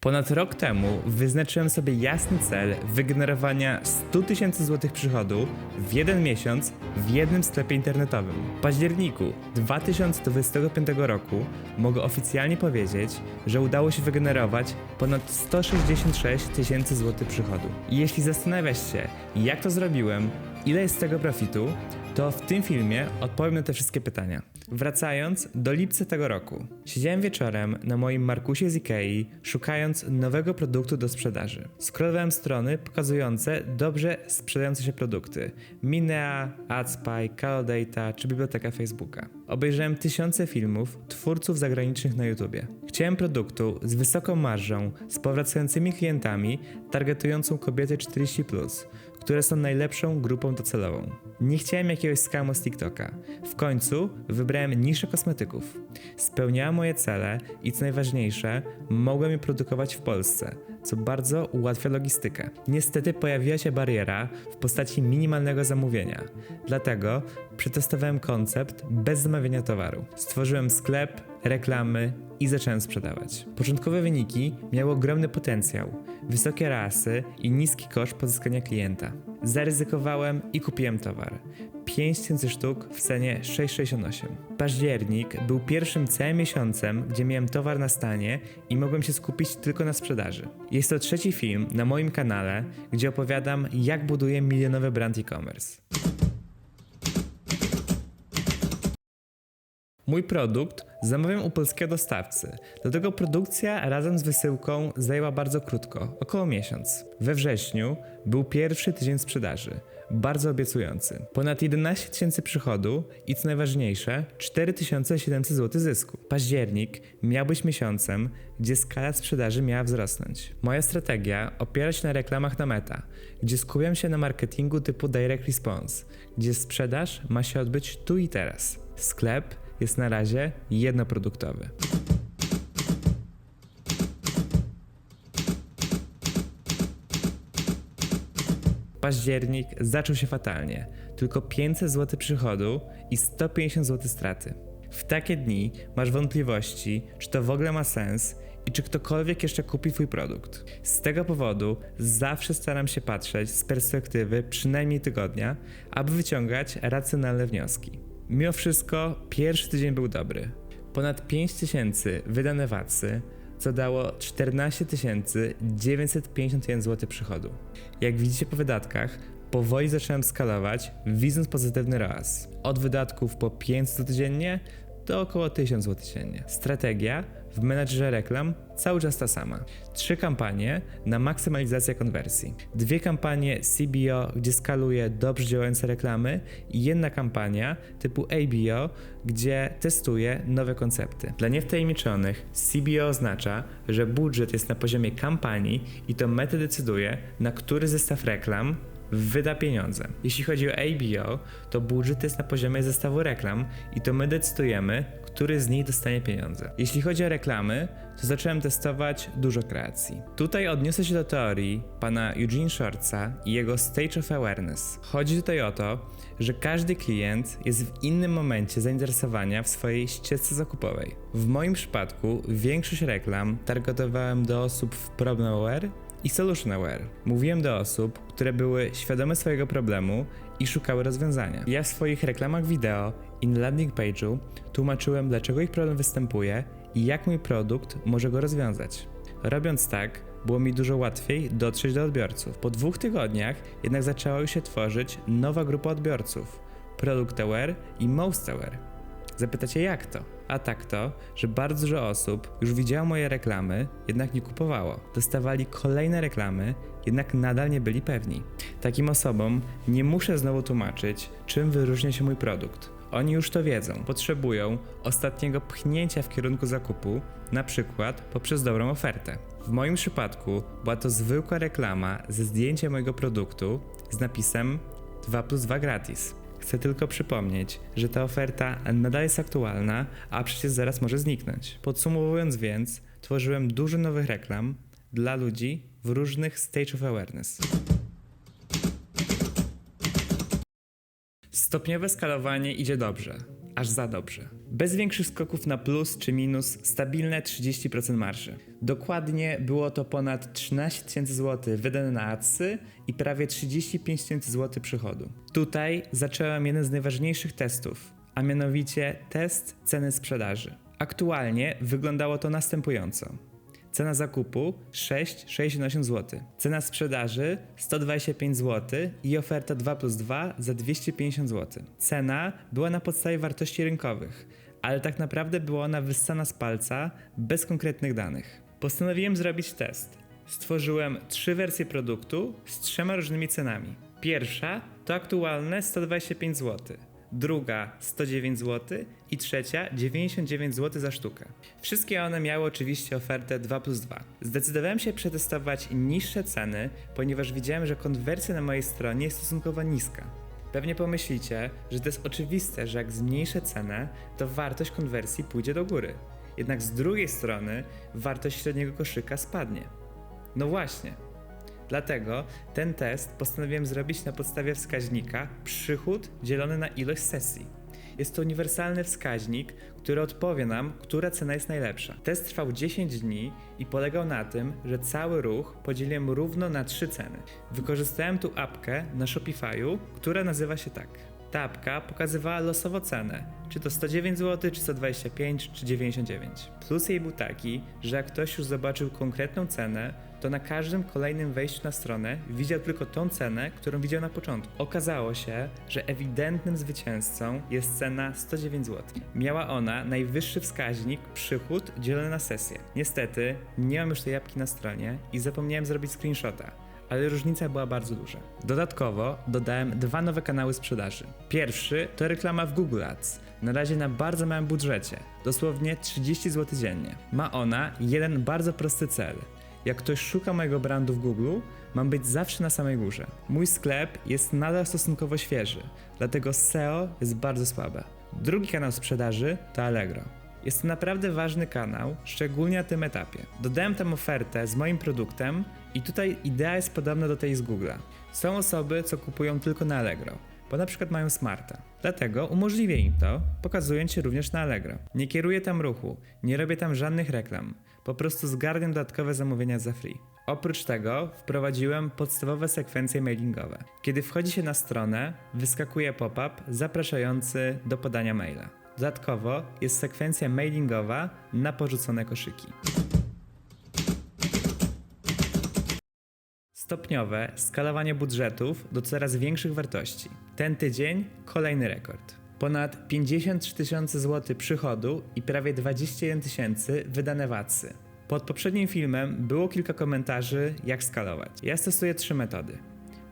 Ponad rok temu wyznaczyłem sobie jasny cel wygenerowania 100 tysięcy złotych przychodu w jeden miesiąc w jednym sklepie internetowym. W październiku 2025 roku mogę oficjalnie powiedzieć, że udało się wygenerować ponad 166 tysięcy złotych przychodu. I jeśli zastanawiasz się, jak to zrobiłem, ile jest z tego profitu, to w tym filmie odpowiem na te wszystkie pytania. Wracając do lipca tego roku. Siedziałem wieczorem na moim Markusie z Ikei, szukając nowego produktu do sprzedaży. Scrollowałem strony pokazujące dobrze sprzedające się produkty. Minea, AdSpy, Calodata czy biblioteka Facebooka. Obejrzałem tysiące filmów twórców zagranicznych na YouTubie. Chciałem produktu z wysoką marżą, z powracającymi klientami, targetującą kobiety 40+, które są najlepszą grupą docelową. Nie chciałem jakiegoś skamu z TikToka. W końcu wybrałem niszę kosmetyków. Spełniała moje cele i co najważniejsze, mogłem je produkować w Polsce, co bardzo ułatwia logistykę. Niestety pojawiła się bariera w postaci minimalnego zamówienia. Dlatego przetestowałem koncept bez zamawiania towaru. Stworzyłem sklep, reklamy i zacząłem sprzedawać. Początkowe wyniki miały ogromny potencjał, wysokie rasy i niski koszt pozyskania klienta. Zaryzykowałem i kupiłem towar. 5000 sztuk w cenie 6,68. Październik był pierwszym całym miesiącem, gdzie miałem towar na stanie i mogłem się skupić tylko na sprzedaży. Jest to trzeci film na moim kanale, gdzie opowiadam, jak buduję milionowy brand e-commerce. Mój produkt zamawiam u polskiego dostawcy, dlatego produkcja razem z wysyłką zajęła bardzo krótko, około miesiąc. We wrześniu był pierwszy tydzień sprzedaży, bardzo obiecujący. Ponad 11 tysięcy przychodu i co najważniejsze, 4700 zł zysku. Październik miał być miesiącem, gdzie skala sprzedaży miała wzrosnąć. Moja strategia opiera się na reklamach na meta, gdzie skupiam się na marketingu typu direct response, gdzie sprzedaż ma się odbyć tu i teraz. Sklep jest na razie jednoproduktowy. Październik zaczął się fatalnie. Tylko 500 zł przychodu i 150 zł straty. W takie dni masz wątpliwości, czy to w ogóle ma sens i czy ktokolwiek jeszcze kupi Twój produkt. Z tego powodu zawsze staram się patrzeć z perspektywy przynajmniej tygodnia, aby wyciągać racjonalne wnioski. Mimo wszystko, pierwszy tydzień był dobry. Ponad 5000 wydane watsy, co dało 14 951 zł przychodu. Jak widzicie po wydatkach, powoli zacząłem skalować, widząc pozytywny ROAS. Od wydatków po 500 dziennie do około 1000 zł dziennie. Strategia w menadżerze reklam cały czas ta sama. Trzy kampanie na maksymalizację konwersji. Dwie kampanie CBO, gdzie skaluję dobrze działające reklamy i jedna kampania typu ABO, gdzie testuję nowe koncepty. Dla niewtajemniczonych CBO oznacza, że budżet jest na poziomie kampanii i to meta decyduje, na który zestaw reklam wyda pieniądze. Jeśli chodzi o ABO, to budżet jest na poziomie zestawu reklam i to my decydujemy, który z nich dostanie pieniądze. Jeśli chodzi o reklamy, to zacząłem testować dużo kreacji. Tutaj odniosę się do teorii pana Eugene Shortsa i jego Stage of Awareness. Chodzi tutaj o to, że każdy klient jest w innym momencie zainteresowania w swojej ścieżce zakupowej. W moim przypadku większość reklam targetowałem do osób w problem aware i Solution Aware. Mówiłem do osób, które były świadome swojego problemu i szukały rozwiązania. Ja w swoich reklamach wideo i na landing page'u tłumaczyłem, dlaczego ich problem występuje i jak mój produkt może go rozwiązać. Robiąc tak, było mi dużo łatwiej dotrzeć do odbiorców. Po dwóch tygodniach jednak zaczęła już się tworzyć nowa grupa odbiorców: Product Aware i Most Aware. Zapytacie jak to? A tak to, że bardzo dużo osób już widziało moje reklamy, jednak nie kupowało. Dostawali kolejne reklamy, jednak nadal nie byli pewni. Takim osobom nie muszę znowu tłumaczyć, czym wyróżnia się mój produkt. Oni już to wiedzą. Potrzebują ostatniego pchnięcia w kierunku zakupu, na przykład poprzez dobrą ofertę. W moim przypadku była to zwykła reklama ze zdjęciem mojego produktu z napisem 2 plus 2 gratis. Chcę tylko przypomnieć, że ta oferta nadal jest aktualna, a przecież zaraz może zniknąć. Podsumowując więc, tworzyłem dużo nowych reklam dla ludzi w różnych stage of awareness. Stopniowe skalowanie idzie dobrze, aż za dobrze. Bez większych skoków na plus czy minus, stabilne 30% marży. Dokładnie było to ponad 13 tysięcy złotych wydane na adsy i prawie 35 tysięcy złotych przychodu. Tutaj zacząłem jeden z najważniejszych testów, a mianowicie test ceny sprzedaży. Aktualnie wyglądało to następująco. Cena zakupu 6,68 zł. Cena sprzedaży 125 zł i oferta 2 plus 2 za 250 zł. Cena była na podstawie wartości rynkowych, ale tak naprawdę była ona wyssana z palca bez konkretnych danych. Postanowiłem zrobić test. Stworzyłem trzy wersje produktu z trzema różnymi cenami. Pierwsza to aktualne 125 zł druga 109 zł i trzecia 99 zł za sztukę. Wszystkie one miały oczywiście ofertę 2 plus 2. Zdecydowałem się przetestować niższe ceny, ponieważ widziałem, że konwersja na mojej stronie jest stosunkowo niska. Pewnie pomyślicie, że to jest oczywiste, że jak zmniejszę cenę, to wartość konwersji pójdzie do góry. Jednak z drugiej strony wartość średniego koszyka spadnie. No właśnie, Dlatego ten test postanowiłem zrobić na podstawie wskaźnika przychód dzielony na ilość sesji. Jest to uniwersalny wskaźnik, który odpowie nam, która cena jest najlepsza. Test trwał 10 dni i polegał na tym, że cały ruch podzieliłem równo na trzy ceny. Wykorzystałem tu apkę na Shopify'u, która nazywa się tak. Ta apka pokazywała losowo cenę, czy to 109 zł, czy 125, czy 99. Plus jej był taki, że jak ktoś już zobaczył konkretną cenę, to na każdym kolejnym wejściu na stronę widział tylko tą cenę, którą widział na początku. Okazało się, że ewidentnym zwycięzcą jest cena 109 zł. Miała ona najwyższy wskaźnik przychód dzielony na sesję. Niestety, nie mam już tej jabłki na stronie i zapomniałem zrobić screenshota ale różnica była bardzo duża. Dodatkowo dodałem dwa nowe kanały sprzedaży. Pierwszy to reklama w Google Ads, na razie na bardzo małym budżecie, dosłownie 30 zł dziennie. Ma ona jeden bardzo prosty cel. Jak ktoś szuka mojego brandu w Google, mam być zawsze na samej górze. Mój sklep jest nadal stosunkowo świeży, dlatego SEO jest bardzo słabe. Drugi kanał sprzedaży to Allegro. Jest to naprawdę ważny kanał, szczególnie na tym etapie. Dodałem tam ofertę z moim produktem i tutaj idea jest podobna do tej z Google'a. Są osoby, co kupują tylko na Allegro, bo na przykład mają smarta. Dlatego umożliwię im to, pokazując się również na Allegro. Nie kieruję tam ruchu, nie robię tam żadnych reklam. Po prostu zgarniam dodatkowe zamówienia za free. Oprócz tego wprowadziłem podstawowe sekwencje mailingowe. Kiedy wchodzi się na stronę, wyskakuje pop-up zapraszający do podania maila. Dodatkowo jest sekwencja mailingowa na porzucone koszyki. Stopniowe skalowanie budżetów do coraz większych wartości. Ten tydzień kolejny rekord. Ponad 53 tysiące złotych przychodu i prawie 21 tysięcy wydane w adsy. Pod poprzednim filmem było kilka komentarzy, jak skalować. Ja stosuję trzy metody.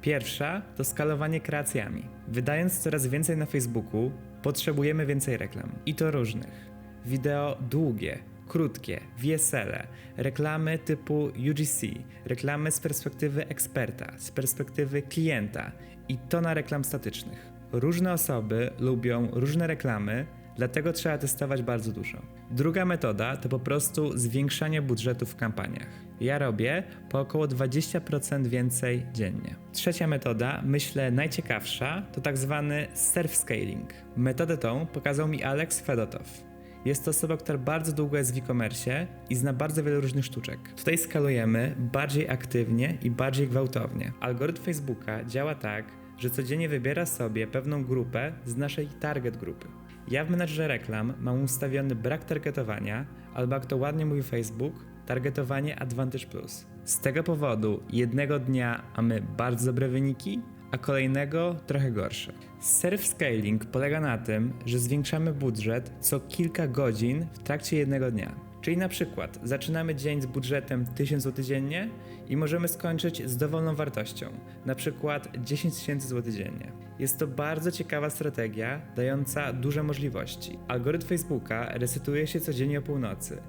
Pierwsza to skalowanie kreacjami. Wydając coraz więcej na Facebooku, potrzebujemy więcej reklam. I to różnych. Wideo długie, krótkie, wiesele, reklamy typu UGC, reklamy z perspektywy eksperta, z perspektywy klienta i tona reklam statycznych. Różne osoby lubią różne reklamy, dlatego trzeba testować bardzo dużo. Druga metoda to po prostu zwiększanie budżetu w kampaniach. Ja robię po około 20% więcej dziennie. Trzecia metoda, myślę najciekawsza, to tak zwany self-scaling. Metodę tą pokazał mi Alex Fedotow. Jest to osoba, która bardzo długo jest w e-commerce i zna bardzo wiele różnych sztuczek. Tutaj skalujemy bardziej aktywnie i bardziej gwałtownie. Algorytm Facebooka działa tak, że codziennie wybiera sobie pewną grupę z naszej target grupy. Ja w menadżerze reklam mam ustawiony brak targetowania, albo jak to ładnie mówi Facebook, targetowanie Advantage Plus. Z tego powodu jednego dnia mamy bardzo dobre wyniki, a kolejnego trochę gorsze. Self-scaling polega na tym, że zwiększamy budżet co kilka godzin w trakcie jednego dnia. Czyli na przykład zaczynamy dzień z budżetem 1000 zł dziennie i możemy skończyć z dowolną wartością, na przykład 10 tysięcy zł dziennie. Jest to bardzo ciekawa strategia, dająca duże możliwości. Algorytm Facebooka resetuje się codziennie o północy,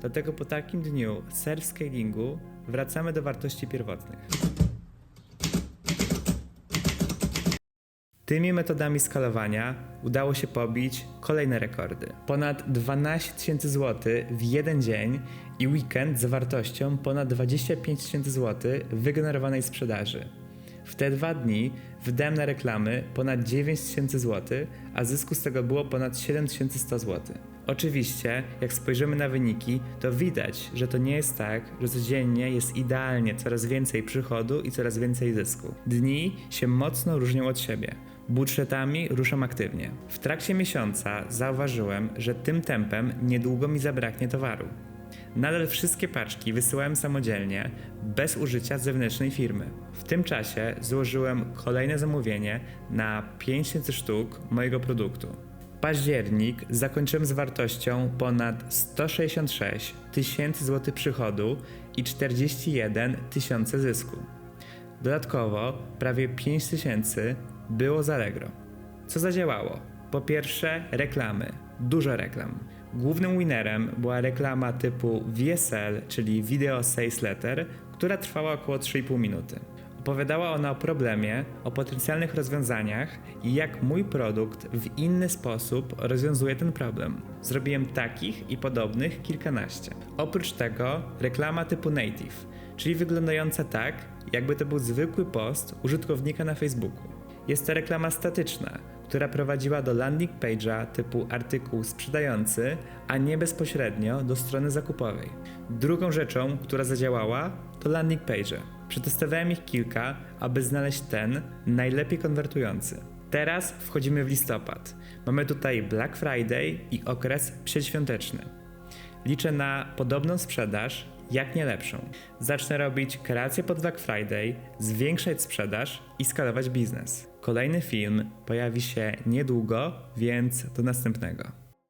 dlatego po takim dniu self-scalingu wracamy do wartości pierwotnych. Tymi metodami skalowania udało się pobić kolejne rekordy. Ponad 12 tysięcy złotych w jeden dzień i weekend z wartością ponad 25 tysięcy złotych wygenerowanej sprzedaży. W te dwa dni wydałem na reklamy ponad 9000 zł, a zysku z tego było ponad 7100 zł. Oczywiście, jak spojrzymy na wyniki, to widać, że to nie jest tak, że codziennie jest idealnie coraz więcej przychodu i coraz więcej zysku. Dni się mocno różnią od siebie. Budżetami ruszam aktywnie. W trakcie miesiąca zauważyłem, że tym tempem niedługo mi zabraknie towaru. Nadal wszystkie paczki wysyłałem samodzielnie, bez użycia zewnętrznej firmy. W tym czasie złożyłem kolejne zamówienie na 5000 sztuk mojego produktu. Październik zakończyłem z wartością ponad 166 tysięcy złotych przychodu i 41 tysiące zysku. Dodatkowo prawie 5 tysięcy było z Allegro. Co zadziałało? Po pierwsze, reklamy. Dużo reklam. Głównym winnerem była reklama typu VSL, czyli Video Sales Letter, która trwała około 3,5 minuty. Opowiadała ona o problemie, o potencjalnych rozwiązaniach i jak mój produkt w inny sposób rozwiązuje ten problem. Zrobiłem takich i podobnych kilkanaście. Oprócz tego reklama typu native, czyli wyglądająca tak, jakby to był zwykły post użytkownika na Facebooku. Jest to reklama statyczna, która prowadziła do landing page'a typu artykuł sprzedający, a nie bezpośrednio do strony zakupowej. Drugą rzeczą, która zadziałała, to landing page. Przetestowałem ich kilka, aby znaleźć ten najlepiej konwertujący. Teraz wchodzimy w listopad. Mamy tutaj Black Friday i okres przedświąteczny. Liczę na podobną sprzedaż, jak nie lepszą. Zacznę robić kreacje pod Black Friday, zwiększać sprzedaż i skalować biznes. Kolejny film pojawi się niedługo, więc do następnego.